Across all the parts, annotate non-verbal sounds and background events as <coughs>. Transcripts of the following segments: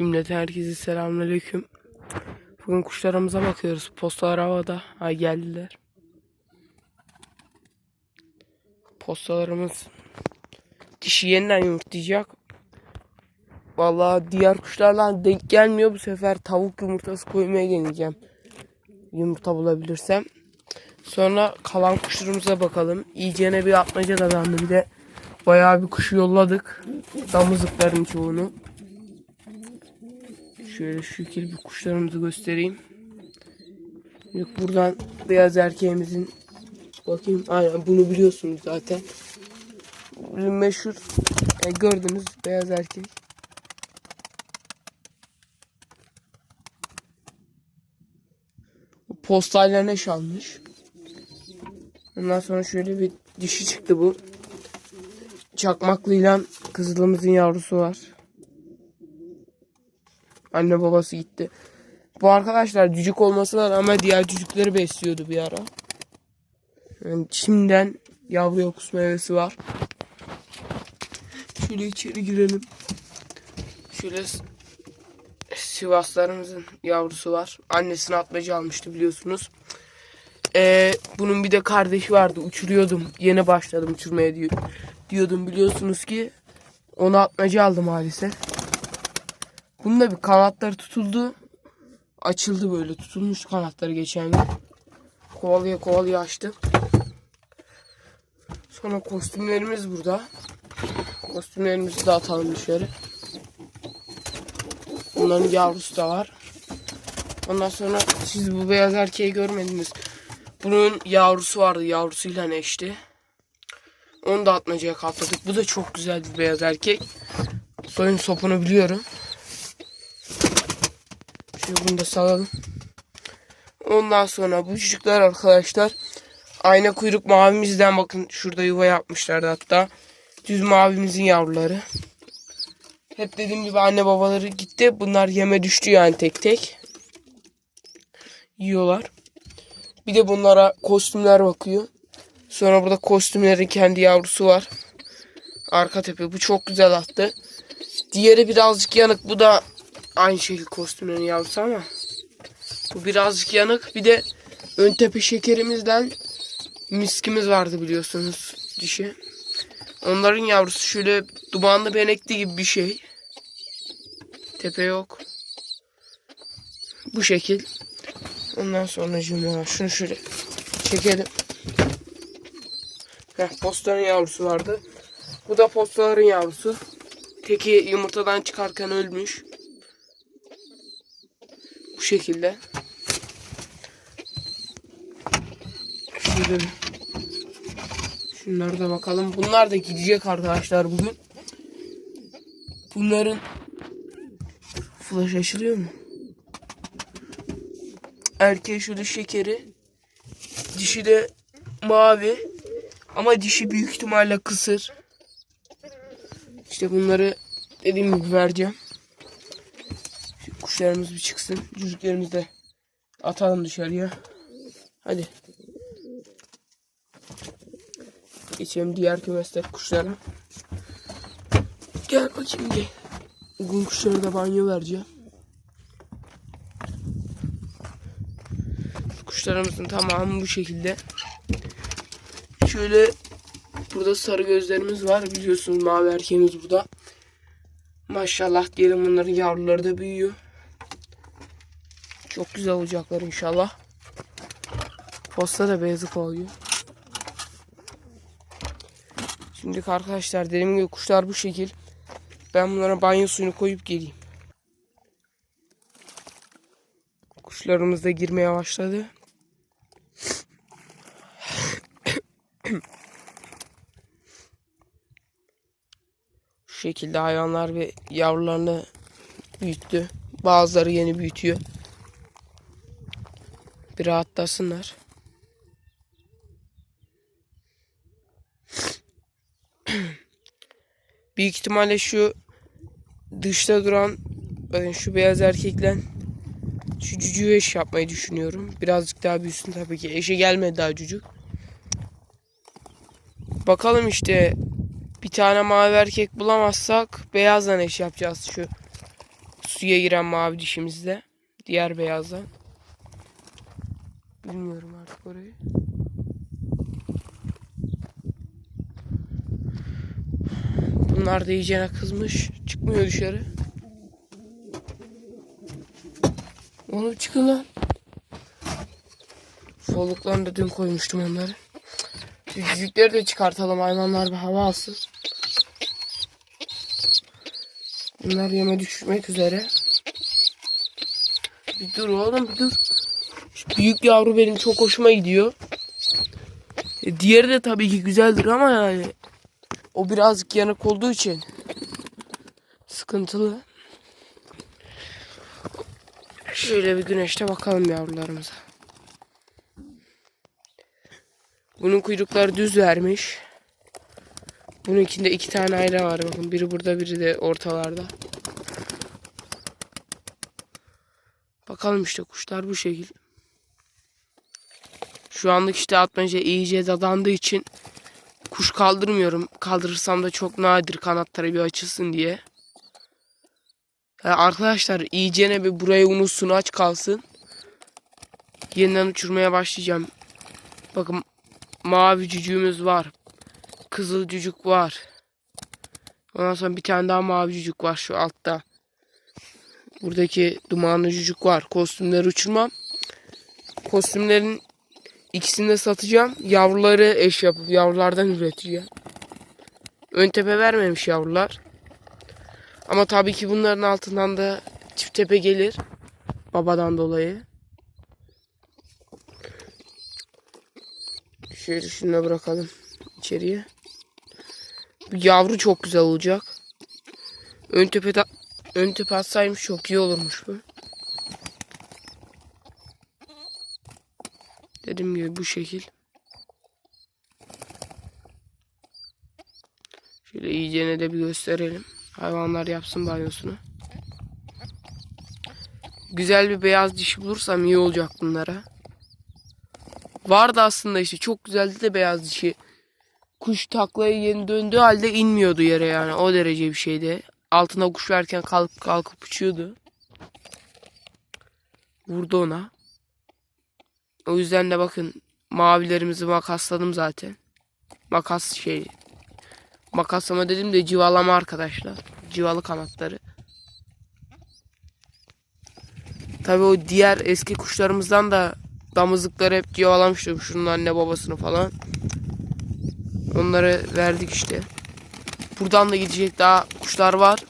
Cümleten herkese selamünaleyküm. Bugün kuşlarımıza bakıyoruz. Postalar havada. Ha geldiler. Postalarımız dişi yeniden yumurtlayacak. Vallahi diğer kuşlarla denk gelmiyor. Bu sefer tavuk yumurtası koymaya deneyeceğim. Yumurta bulabilirsem. Sonra kalan kuşlarımıza bakalım. İyicene bir atmaca dadandı. Bir de bayağı bir kuş yolladık. Damızlıkların çoğunu. Şöyle şu bir kuşlarımızı göstereyim. Yok buradan beyaz erkeğimizin bakayım aynen bunu biliyorsunuz zaten. Bizim meşhur e, gördünüz beyaz erkek. Bu postayla ne çalmış. Ondan sonra şöyle bir dişi çıktı bu. Çakmaklıyla kızılımızın yavrusu var. Anne babası gitti. Bu arkadaşlar cücük olmasına rağmen diğer cücükleri besliyordu bir ara. Yani şimdiden yavruya kusma hevesi var. Şöyle içeri girelim. Şöyle Sivaslarımızın yavrusu var. Annesini atmaca almıştı biliyorsunuz. Ee, bunun bir de kardeşi vardı. Uçuruyordum. Yeni başladım uçurmaya diyor, diyordum biliyorsunuz ki. Onu atmaca aldı maalesef. Bunun da bir kanatları tutuldu. Açıldı böyle. Tutulmuş kanatları geçen gün. Kovalıya kovalıya açtı. Sonra kostümlerimiz burada. Kostümlerimizi de atalım dışarı. Bunların yavrusu da var. Ondan sonra siz bu beyaz erkeği görmediniz. Bunun yavrusu vardı. Yavrusuyla eşti. Onu da atmacaya katladık. Bu da çok güzel bir beyaz erkek. Soyun sopunu biliyorum. Şöyle bunu da salalım. Ondan sonra bu çocuklar arkadaşlar ayna kuyruk mavimizden bakın şurada yuva yapmışlardı hatta. Düz mavimizin yavruları. Hep dediğim gibi anne babaları gitti. Bunlar yeme düştü yani tek tek. Yiyorlar. Bir de bunlara kostümler bakıyor. Sonra burada kostümlerin kendi yavrusu var. Arka tepe. Bu çok güzel attı. Diğeri birazcık yanık. Bu da aynı şekilde kostümlerin yavrusu ama bu birazcık yanık. Bir de ön tepe şekerimizden miskimiz vardı biliyorsunuz dişi. Onların yavrusu şöyle dumanlı benekli gibi bir şey. Tepe yok. Bu şekil. Ondan sonra var. Şunu şöyle çekelim. Heh, postanın yavrusu vardı. Bu da postaların yavrusu. Teki yumurtadan çıkarken ölmüş. Bu şekilde. Şöyle Şunlara da bakalım. Bunlar da gidecek arkadaşlar bugün. Bunların flash açılıyor mu? Erkeği şöyle şekeri. Dişi de mavi. Ama dişi büyük ihtimalle kısır. İşte bunları dediğim gibi vereceğim. Kuşlarımız bir çıksın. Cücüklerimizi de atalım dışarıya. Hadi. Geçelim diğer kümeste kuşlara. Gel bakayım gel. Bugün kuşlara da banyo vereceğim. Kuşlarımızın tamamı bu şekilde. Şöyle burada sarı gözlerimiz var. Biliyorsunuz mavi erkeğimiz burada. Maşallah diyelim bunların yavruları da büyüyor. Çok güzel olacaklar inşallah. Posta da beyazı kovalıyor. Şimdi arkadaşlar dediğim gibi kuşlar bu şekil. Ben bunlara banyo suyunu koyup geleyim. Kuşlarımız da girmeye başladı. Şu şekilde hayvanlar ve yavrularını büyüttü. Bazıları yeni büyütüyor. Bir rahatlasınlar. <clears throat> Büyük ihtimalle şu dışta duran bakın şu beyaz erkekle şu cücüğü eş yapmayı düşünüyorum. Birazcık daha büyüsün tabii ki. Eşe gelmedi daha cücük. Bakalım işte bir tane mavi erkek bulamazsak beyazla eş yapacağız şu suya giren mavi dişimizde. Diğer beyazdan. Bilmiyorum artık orayı. Bunlar da iyicene kızmış. Çıkmıyor dışarı. Oğlum çıkın lan. Soluklarını da dün koymuştum onları. Şu cücükleri de çıkartalım hayvanlar bir hava alsın. Bunlar yeme düşmek üzere. Bir dur oğlum bir dur. Büyük yavru benim çok hoşuma gidiyor. E, diğeri de tabii ki güzeldir ama yani o birazcık yanık olduğu için sıkıntılı. Şöyle bir güneşte bakalım yavrularımıza. Bunun kuyrukları düz vermiş. Bununkinde iki tane ayrı var bakın. Biri burada biri de ortalarda. Bakalım işte kuşlar bu şekil. Şu anlık işte atmaca iyice dadandığı için kuş kaldırmıyorum. Kaldırırsam da çok nadir kanatları bir açılsın diye. Yani arkadaşlar iyicene bir buraya unutsun aç kalsın. Yeniden uçurmaya başlayacağım. Bakın mavi cücüğümüz var. Kızıl cücük var. Ondan sonra bir tane daha mavi cücük var şu altta. Buradaki dumanlı cücük var. Kostümleri uçurmam. Kostümlerin ikisini de satacağım. Yavruları eş yapıp yavrulardan üreteceğim. Ön tepe vermemiş yavrular. Ama tabii ki bunların altından da çift tepe gelir. Babadan dolayı. Şöyle şunu bırakalım içeriye. Bu yavru çok güzel olacak. Ön tepe ön tepe atsaymış çok iyi olurmuş bu. Dediğim gibi bu şekil. Şöyle iyicene de bir gösterelim. Hayvanlar yapsın banyosunu. Güzel bir beyaz dişi bulursam iyi olacak bunlara. Vardı aslında işte çok güzeldi de beyaz dişi. Kuş taklaya yeni döndüğü halde inmiyordu yere yani o derece bir şeydi. Altına kuş verken kalkıp kalkıp uçuyordu. Vurdu ona. O yüzden de bakın mavilerimizi makasladım zaten. Makas şey. Makaslama dedim de civalama arkadaşlar. Civalı kanatları. Tabii o diğer eski kuşlarımızdan da damızlıkları hep civalamıştım. Şunun anne babasını falan. Onları verdik işte. Buradan da gidecek daha kuşlar var.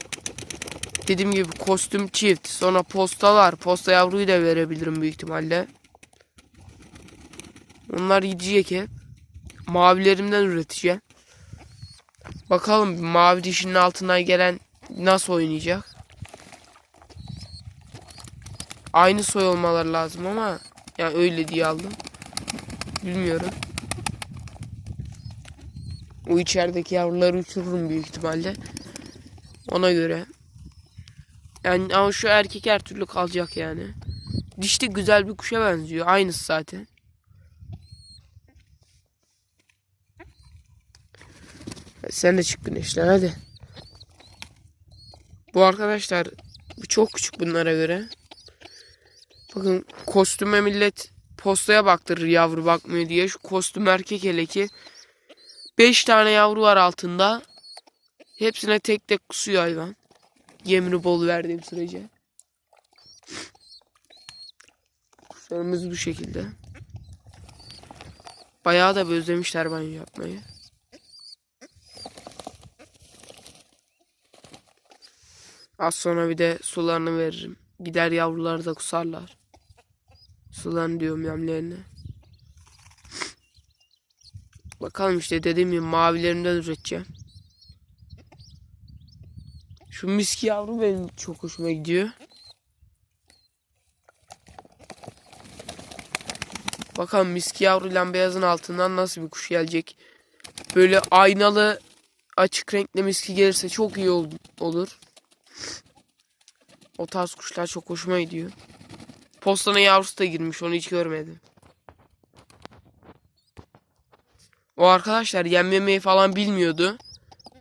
Dediğim gibi kostüm çift. Sonra postalar. Posta yavruyu da verebilirim büyük ihtimalle. Onlar gidecek hep. Mavilerimden üreteceğim. Bakalım mavi dişinin altından gelen nasıl oynayacak. Aynı soy olmaları lazım ama yani öyle diye aldım. Bilmiyorum. O içerideki yavruları uçururum büyük ihtimalle. Ona göre. Yani ama şu erkek her türlü kalacak yani. Dişli güzel bir kuşa benziyor. Aynısı zaten. Sen de çık güneşler hadi. Bu arkadaşlar çok küçük bunlara göre. Bakın kostüme millet postaya baktırır yavru bakmıyor diye. Şu kostüm erkek hele ki 5 tane yavru var altında. Hepsine tek tek kusuyor hayvan. Yemini bol verdiğim sürece. Kuşlarımız bu şekilde. Bayağı da özlemişler banyo yapmayı. Az sonra bir de sularını veririm. Gider yavruları da kusarlar. Sularını diyorum yemlerini. Bakalım işte dediğim gibi mavilerinden üreteceğim. Şu miski yavru benim çok hoşuma gidiyor. Bakalım miski yavruyla beyazın altından nasıl bir kuş gelecek. Böyle aynalı açık renkli miski gelirse çok iyi ol olur. O tarz kuşlar çok hoşuma gidiyor. Postanın yavrusu da girmiş onu hiç görmedim. O arkadaşlar yenmemeyi falan bilmiyordu.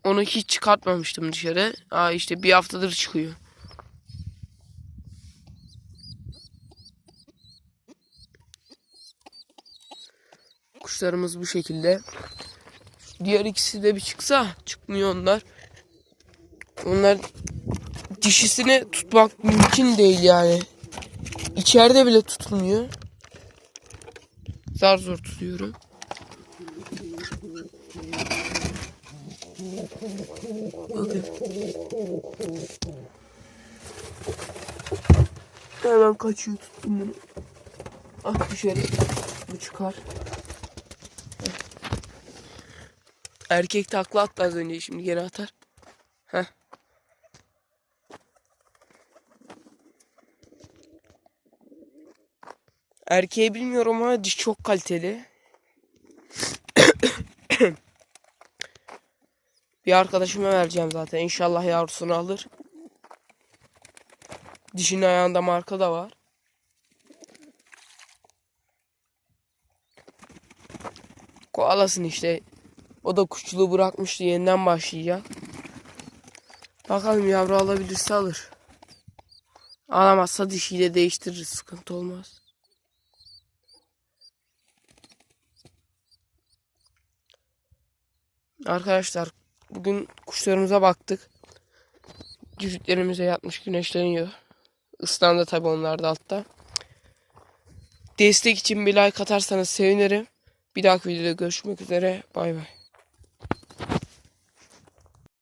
Onu hiç çıkartmamıştım dışarı. Aa işte bir haftadır çıkıyor. Kuşlarımız bu şekilde. Diğer ikisi de bir çıksa çıkmıyor onlar. Onlar dişisini tutmak mümkün değil yani. İçeride bile tutulmuyor. Zar zor tutuyorum. Bakın. Hemen kaçıyor tuttum bunu. At dışarı. Bu çıkar. Erkek takla attı az önce şimdi geri atar. Erkeği bilmiyorum ama diş çok kaliteli. <coughs> Bir arkadaşıma vereceğim zaten. İnşallah yavrusunu alır. Dişin ayağında marka da var. Koalasın işte. O da kuşçuluğu bırakmıştı. Yeniden başlayacak. Bakalım yavru alabilirse alır. Alamazsa dişiyle değiştiririz. Sıkıntı olmaz. Arkadaşlar bugün kuşlarımıza baktık. Cücüklerimize yatmış güneşleniyor. Islandı tabi onlar da altta. Destek için bir like atarsanız sevinirim. Bir dahaki videoda görüşmek üzere. Bay bay.